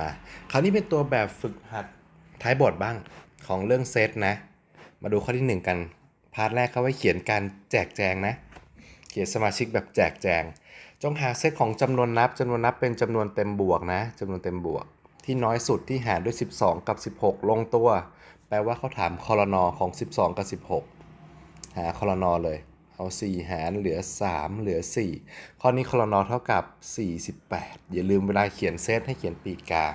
มา คราวนี้เป็นตัวแบบฝึกหัดท้ายบทบ้างของเรื่องเซตนะ มาดูข้อที่หนึ่งกัน พาร์ทแรกเขาไว้เขียนการแจกแจงนะ เขียนสมาชิกแบบแจกแจง จงหาเซตของจำนวนนับจำนวนนับเป็นจำนวนเต็มบวกนะจำนวนเต็มบวก ที่น้อยสุดที่หารด้วย 12 กับ 16 ลงตัว แปลว่าเขาถามคอรนอของ 12 กับ 16 หาคอรนอเลย เอา 4 หารเหลือ 3 เหลือ 4 ข้อนี้คอนอเท่ากับ 48 อย่าลืมเวลาเขียนเซตให้เขียนปีกา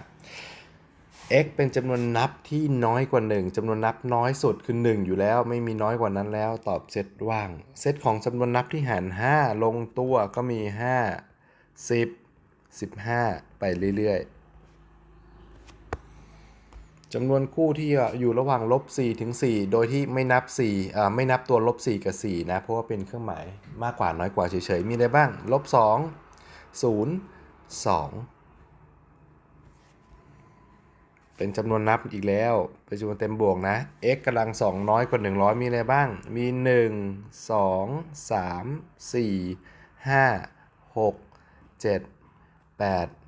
x เป็นจำนวนนับที่น้อยกว่า 1จำนวนนับน้อยสุดคือ 1 อยู่แล้ว ไม่มีน้อยกว่านั้นแล้ว ตอบเซตว่าง เซตของจำนวนนับที่หาร 5 ลงตัวก็มี 5 10 15 ไปเรื่อยๆ จำนวนคู่ที่อยู่ระหว่างลบ4ถึง4โดยที่ไม่นับ4อ่ไม่นับตัวลบ4กับ4นะ เพราะว่าเป็นเครื่องหมายมากกว่าน้อยกว่าเฉยๆ มีอะไรบ้าง ลบ2 0 2 เป็นจำนวนนับอีกแล้ว เป็นจำนวนเต็มบวกนะ x กำลังสองน้อยกว่า 100 มีอะไรบ้าง มี 1 2 3 4 5 6 7 8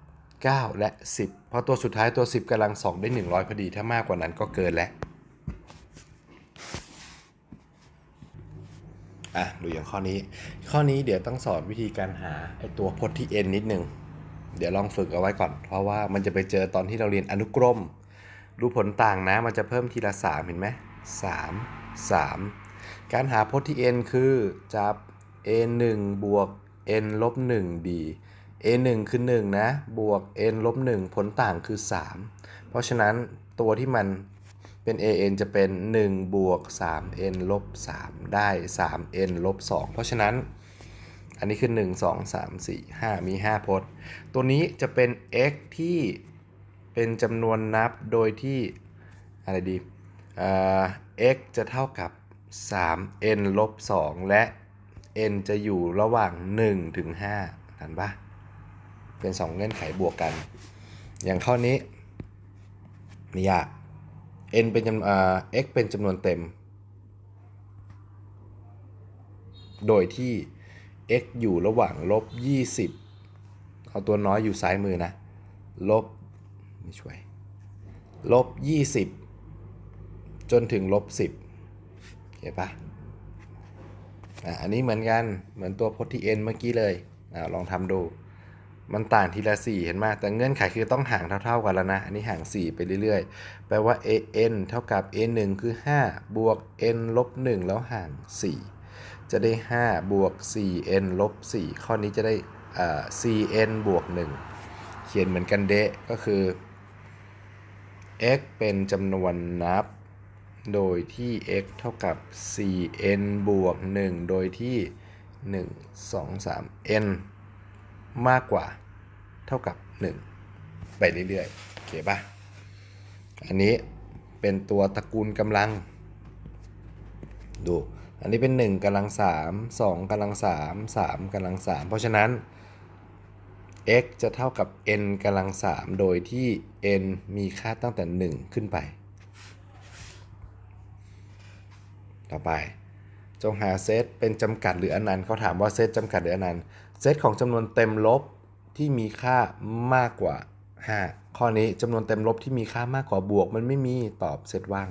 9 และ 10 เพราะตัวสุดท้ายตัว 10กำลังสองได้ 100 พอดี ถ้ามากกว่านั้นก็เกินแล้ว อะ ดูอย่างข้อนี้ ข้อนี้เดี๋ยวต้องสอนวิธีการหาไอตัวพจน์ที่ n นิดนึง เดี๋ยวลองฝึกเอาไว้ก่อน เพราะว่ามันจะไปเจอตอนที่เราเรียนอนุกรม ดูผลต่างนะ มันจะเพิ่มทีละ 3 เห็นไหม3 3การหาพจน์ที่ n คือจับ a 1บวก n ลบ1 d a 1คือ 1 นะ บวก n ลบ 1 ผลต่างคือ 3 เพราะฉะนั้นตัวที่มันเป็น an จะเป็น 1 บวก 3n ลบ 3 ได้ 3n ลบ 2 เพราะฉะนั้น อันนี้คือ 1 2 3 4 5 มี 5 พจน์ ตัวนี้จะเป็น x ที่เป็นจำนวนนับโดยที่ อะไรดีเอ่อ x จะเท่ากับ 3n ลบ 2 และ n จะอยู่ระหว่าง 1 ถึง5ทันปะ เป็น 2 เงื่อนไขบวกกัน อย่างข้อนี้ไม่ยาก n เป็นจำเอ่อ x เป็นจำนวนเต็ม โดยที่ x อยู่ระหว่างลบ 20 เอาตัวน้อยอยู่ซ้ายมือนะ ลบไม่ช่วย ลบ 20 จนถึงลบ 10เห็นปะอะอันนี้เหมือนกัน เหมือนตัวพจน์ที่ n เมื่อกี้เลยอะลองทำดู มันต่างทีละ4เห็นไหมแต่เงื่อนไขคือต้องห่างเท่า ๆกันแล้วนะ อันนี้ห่าง 4 ไปเรื่อยๆ แปลว่า an เท่ากับ n 1คือ 5 บวก n ลบ 1 แล้วห่าง 4 จะได้ 5 บวก 4n ลบ 4 ข้อนี้จะได้อ่า cn บวก 1 เขียนเหมือนกันเดะก็คือ x เป็นจำนวนนับ โดยที่ x เท่ากับ 4n บวก 1 โดยที่ 1 2 3 n มากกว่าเท่ากับ 1 ไปเรื่อยๆโอเคปะอันนี้เป็นตัวตระกูลกำลัง ดู อันนี้เป็น 1กำลัง 3 2กำลัง 3 3กำลัง 3 เพราะฉะนั้น x จะเท่ากับ n กำลัง 3 โดยที่ n มีค่าตั้งแต่ 1 ขึ้นไป ต่อไป จงหาเซตเป็นจำกัดหรืออนันต์เขาถามว่าเซตจำกัดหรืออนันต์เซตของจำนวนเต็มลบที่มีค่ามากกว่า 5 ข้อนี้จำนวนเต็มลบที่มีค่ามากกว่าบวก มันไม่มีตอบเซตว่าง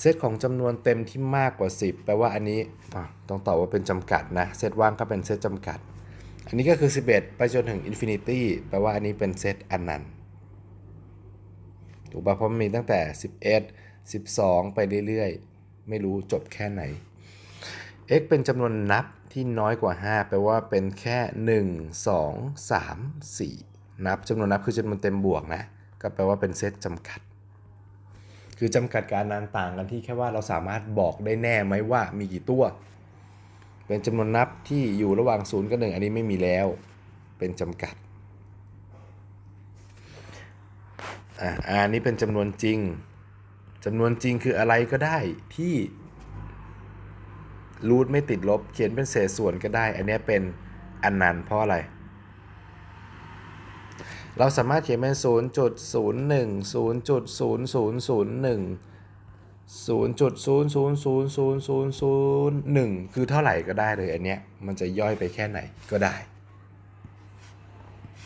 เซตของจำนวนเต็มที่มากกว่า 10 แปลว่าอันนี้ต้องตอบว่าเป็นจำกัดนะเซตว่างก็เป็นเซตจำกัด อันนี้ก็คือ 11 ไปจนถึงอินฟินิตี้แปลว่าอันนี้เป็นเซตอนันต์ถูกป่ะเพราะมีตั้งแต่ 11 12 ไปเรื่อยๆ ไม่รู้จบแค่ไหน x เป็นจำนวนนับที่น้อยกว่า 5 แปลว่าเป็นแค่ 1 2 3 4 นับจำนวนนับคือจำนวนเต็มบวกนะ ก็แปลว่าเป็นเซตจำกัด คือจำกัดการนานต่างกันที่แค่ว่าเราสามารถบอกได้แน่ไหมว่ามีกี่ตัว เป็นจำนวนนับที่อยู่ระหว่าง 0 กับ 1 อันนี้ไม่มีแล้ว เป็นจำกัด อ่าอันนี้เป็นจำนวนจริงจำนวนจริงคืออะไรก็ได้ที่ รูทไม่ติดลบ เขียนเป็นเศษส่วนก็ได้ อันนี้เป็นอนันต์เพราะอะไร เราสามารถเขียนเป็น 0.01 0.0001 0.00000001 คือเท่าไหร่ก็ได้เลยอันเนี้ยมันจะย่อยไปแค่ไหนก็ได้